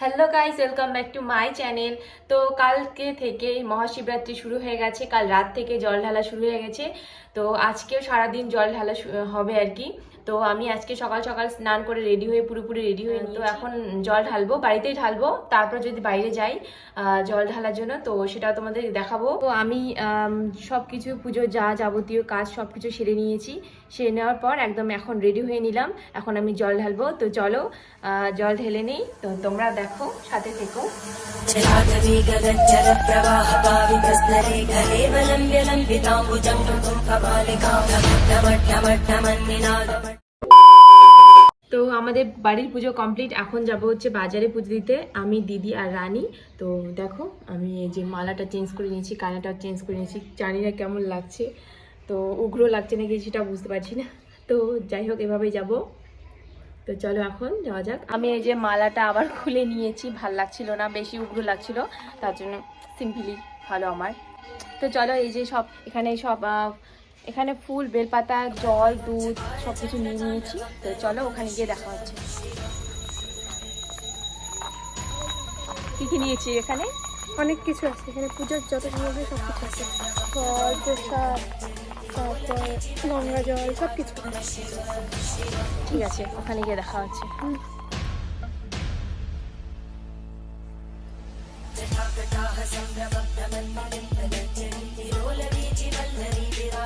Hello guys welcome back to my channel তো কালকে থেকে মহাশিবরাত্রি শুরু হয়ে গেছে, কাল রাত থেকে জল ঢালা শুরু হয়ে গেছে। তো আজকেও সারাদিন জল ঢালা হবে আর কি। তো আমি আজকে সকাল সকাল স্নান করে রেডি হয়ে পুরোপুরি রেডি হয়ে তো এখন জল ঢালবো বাড়িতেই ঢালবো তারপর যদি বাইরে যাই আহ, জল ঢালার জন্য তো সেটা তোমাদের দেখাবো তো আমি সব কিছু পুজোর যা যাবতীয় কাজ সব কিছু সেরে নিয়েছি সেরে নেওয়ার পর একদম এখন রেডি হয়ে নিলাম এখন আমি জল ঢালবো তো চলো আহ, জল ঢেলে নেই তো তোমরা দেখো সাথে থেকো जलाटवी गगनचरप्रवाहपावितस्तरे घरे बलम्ब्यलम्बिताम्बुजं तुं कपालिकां डमट्टमट्टमन्निनादमट्ट তো আমাদের বাড়ির পুজো কমপ্লিট এখন যাব হচ্ছে বাজারে পুজো দিতে। আমি, দিদি আর রানী। তো দেখো, আমি এই যে মালাটা চেঞ্জ করে নিয়েছি, কানাটা চেঞ্জ করে নিয়েছি। জানি না কেমন লাগছে। তো উগ্র লাগছে নাকি সেটা বুঝতে পারছি না। তো যাই হোক, এভাবেই যাব। তো চলো এখন যাওয়া যাক। আমি এই যে মালাটা আবার খুলে নিয়েছি। ভালো লাগছিল না, বেশি উগ্র লাগছিল। তার জন্য সিম্পলি ভালো আমার। তো চলো এই যে সব, এখানে সব এখানে ফুল বেলপাতা জল দুধ সব কিছু নিয়ে নিয়েছি। তো চলো ওখানে গিয়ে দেখা হচ্ছে। কি কি নিয়েছি এখানে? অনেক কিছু আছে। এখানে পুজোর যত সামগ্রী সব কিছু আছে। ফল প্রসাদ তারপর গঙ্গা জল সব কিছু ঠিক আছে ওখানে গিয়ে দেখা হচ্ছে।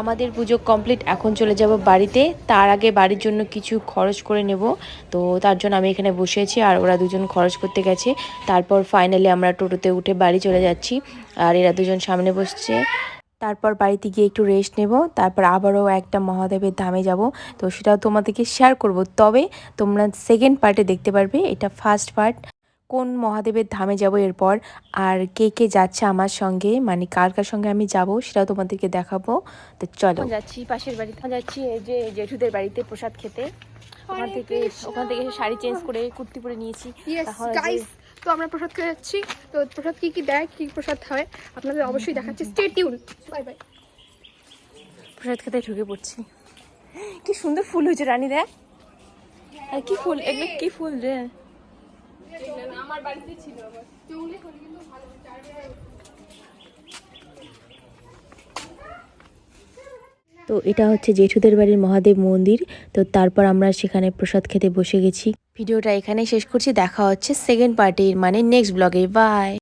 আমাদের পুজো কমপ্লিট এখন চলে যাব বাড়িতে। তার আগে বাড়ির জন্য কিছু খরচ করে নেব। তো তার জন্য আমি এখানে বসে আছি আর ওরা দুজন খরচ করতে গেছে। তারপর ফাইনালি আমরা টোটোতে উঠে বাড়ি চলে যাচ্ছি আর এরা দুজন সামনে বসছে। তারপর বাড়িতে গিয়ে একটু রেস্ট নেব। তারপর আবারও একটা মহাদেবের ধামে যাব। তো সেটাও তোমাদেরকে শেয়ার করব। তবে তোমরা সেকেন্ড পার্টে দেখতে পারবে। এটা ফার্স্ট পার্ট কোন মহাদেবের ধামে যাব এরপর? আর কে কে যাচ্ছে আমার সঙ্গে? মানে কার কার সঙ্গে আমি যাব সেটাও তোমাদেরকে দেখাবো। তো চলো। যাচ্ছি পাশের বাড়িতে যাচ্ছি এই যে জেঠুদের বাড়িতে প্রসাদ খেতে। ওখান থেকে ওখান থেকে এসে শাড়ি চেঞ্জ করে কুর্তি পরে নিয়েছি। তো আমরা প্রসাদ খেয়ে যাচ্ছি। তো প্রসাদ কি কি দেয় কি কি প্রসাদ হয় আপনাদের অবশ্যই দেখাচ্ছি। স্টে টিউন বাই বাই প্রসাদ খেতে ঢুকে পড়ছি। কি সুন্দর ফুল হয়েছে রানী দেখ। আর কি ফুল এগুলো কি ফুল রে? আমার বাড়িতে ছিল আবার তো এটা হচ্ছে জেঠুদের বাড়ির মহাদেব মন্দির। তো তারপর আমরা সেখানে প্রসাদ খেতে বসে গেছি। ভিডিওটা এখানে শেষ করছি। দেখা হচ্ছে সেকেন্ড পার্টির মানে নেক্সট ব্লগে বাই